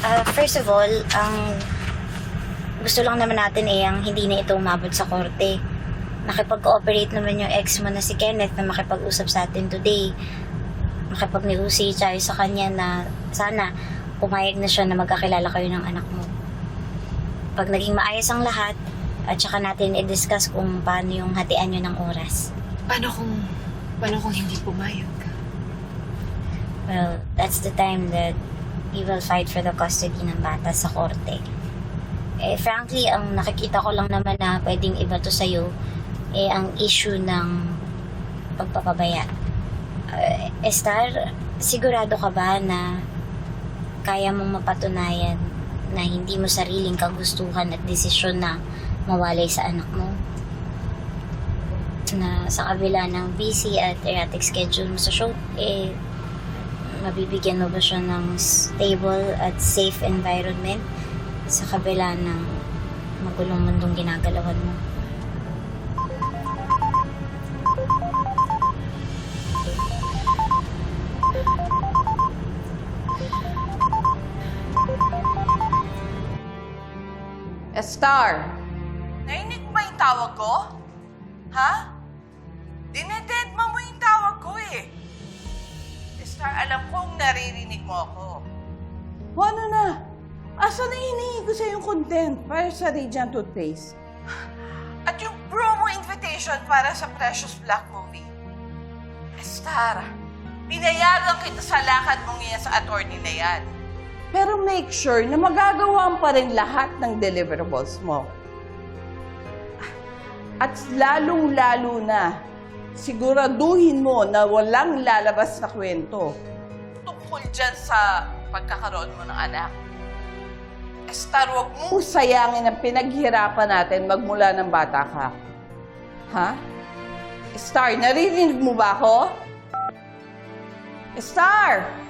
Ah, first of all, ang gusto lang naman natin eh ang hindi na ito umabot sa korte. Nakipag-cooperate naman yung ex mo na si Kenneth na makipag-usap sa atin today. Makipag-negotiate tayo sa kanya na sana pumayag na siya na magkakilala kayo ng anak mo. Pag naging maayos ang lahat, at saka natin i-discuss kung paano yung hatian nyo ng oras. Paano kung, paano kung hindi pumayag? Well, that's the time that he will fight for the custody ng bata sa korte. Eh, frankly, ang nakikita ko lang naman na pwedeng iba to sa'yo, eh, ang issue ng pagpapabaya. Uh, Estar, sigurado ka ba na kaya mong mapatunayan na hindi mo sariling kagustuhan at desisyon na mawalay sa anak mo? Na sa kabila ng busy at erratic schedule mo sa show, eh, mabibigyan mo ba siya ng stable at safe environment sa kabila ng magulong mundong ginagalawan mo? Star, Nainig ba yung tawag ko? Ha? Dineded Star, alam kong naririnig mo ako. o ano na? Asa na hinihingi ko sa yung content para sa Radiant Toothpaste? At yung promo invitation para sa Precious Black movie. Star, pinayagan kita sa lakad mong yan sa attorney na yan. Pero make sure na magagawa pa rin lahat ng deliverables mo. At lalong-lalo na, siguraduhin mo na walang lalabas na kwento. Tungkol dyan sa pagkakaroon mo ng anak. Star, wag mo Kung sayangin ang pinaghirapan natin magmula ng bata ka. Ha? Star, naririnig mo ba ako? Star! Manali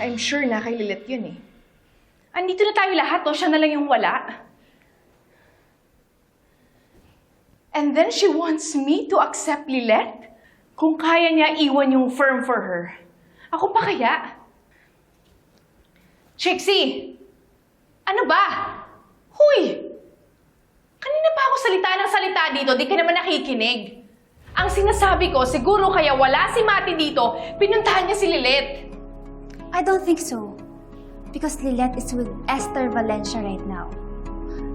I'm sure na kay Lilith yun eh. Andito na tayo lahat, o siya na lang yung wala. And then she wants me to accept Lilith? Kung kaya niya iwan yung firm for her. Ako pa kaya? Trixie! Ano ba? Huy! Kanina pa ako salita ng salita dito, di ka naman nakikinig. Ang sinasabi ko, siguro kaya wala si Mati dito, pinuntahan niya si Lilith. I don't think so. Because Lilette is with Esther Valencia right now.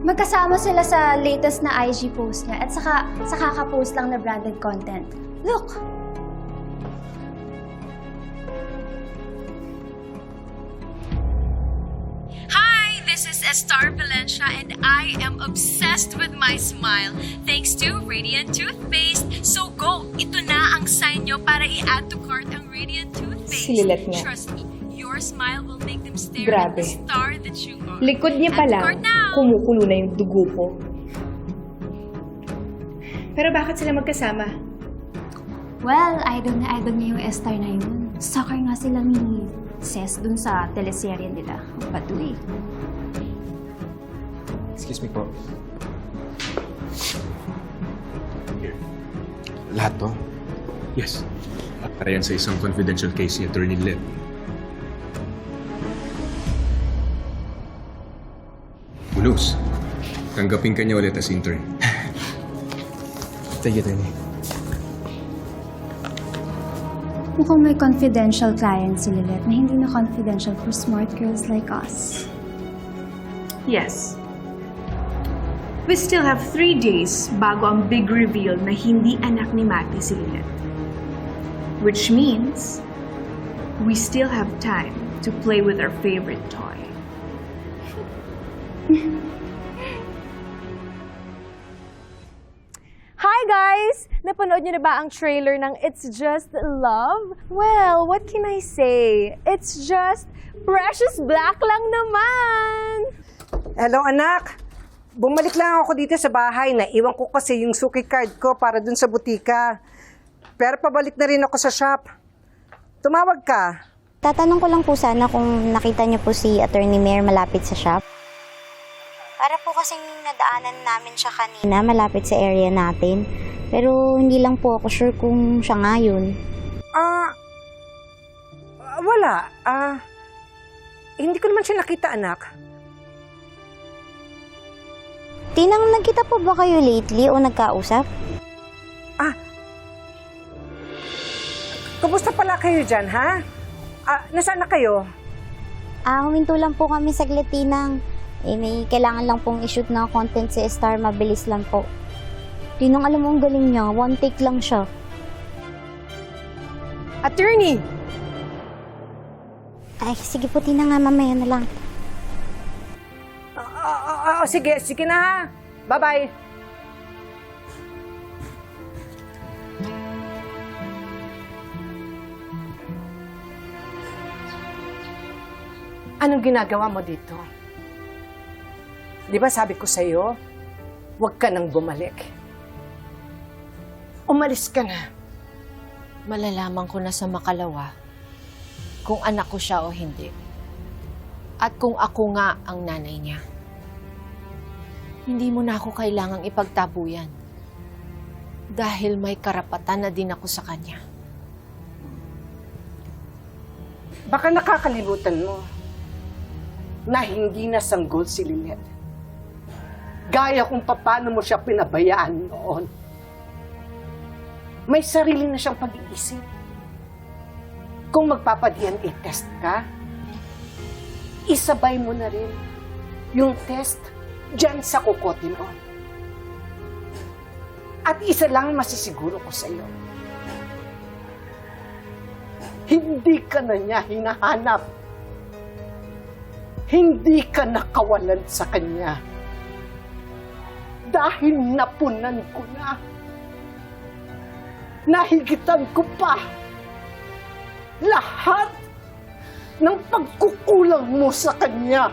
Magkasama sila sa latest na IG post niya at saka sa kaka-post lang na branded content. Look! Hi, this is Estar Valencia and I am obsessed with my smile thanks to Radiant Toothpaste. So go, ito na ang sign nyo para i-add to cart ang Radiant Toothpaste. Si Lilet niya. Trust me, your smile will make them stare Grabe. at the star that you are. Likod niya pa Add to lang, cart now. kumukulo na yung dugo ko. Pero bakit sila magkasama? Well, idol na idol niya yung Esther na yun. Soccer nga sila ni Ces dun sa teleserye nila. Baduy. Excuse me po. Lahat to? Yes. Para yan sa isang confidential case ni Attorney Lynn. Bulus, tanggapin ka niya ulit as intern. Thank you, Tony. Mukhang may confidential client si Lilette na hindi na confidential for smart girls like us. Yes. We still have three days bago ang big reveal na hindi anak ni Matty si Lilith. Which means, we still have time to play with our favorite toy. Hi guys! Napanood niyo na ba ang trailer ng It's Just Love? Well, what can I say? It's just precious black lang naman! Hello anak! Bumalik lang ako dito sa bahay. Naiwan ko kasi yung suki card ko para dun sa butika. Pero pabalik na rin ako sa shop. Tumawag ka. Tatanong ko lang po sana kung nakita niyo po si Attorney Mayor malapit sa shop. Para po kasing nadaanan namin siya kanina malapit sa area natin. Pero hindi lang po ako sure kung siya nga yun. Ah, ah, wala. Ah, hindi ko naman siya nakita anak. Tinang nagkita po ba kayo lately o nagkausap? Kumusta pala kayo dyan, ha? Ah, nasaan na kayo? Ah, huminto lang po kami sa Tinang. Eh, may kailangan lang pong i-shoot na content si Star. Mabilis lang po. Tinang alam mo ang galing niya. One take lang siya. Attorney! Ay, sige po, Tinang nga. Mamaya na lang. Ah, ah, ah, ah, sige, sige na ha. Bye-bye. Anong ginagawa mo dito? Di ba sabi ko sa'yo, huwag ka nang bumalik. Umalis ka na. malalaman ko na sa makalawa kung anak ko siya o hindi. At kung ako nga ang nanay niya. Hindi mo na ako kailangang ipagtabuyan. Dahil may karapatan na din ako sa kanya. Baka nakakalimutan mo na hindi na sanggol si Lynette. Gaya kung paano mo siya pinabayaan noon. May sarili na siyang pag-iisip. Kung magpapa-DNA test ka, isabay mo na rin yung test dyan sa kukote mo. At isa lang masisiguro ko sa iyo. Hindi ka na niya hinahanap. Hindi ka nakawalan sa kanya. Dahil napunan ko na. Nahigitan ko pa lahat ng pagkukulang mo sa kanya.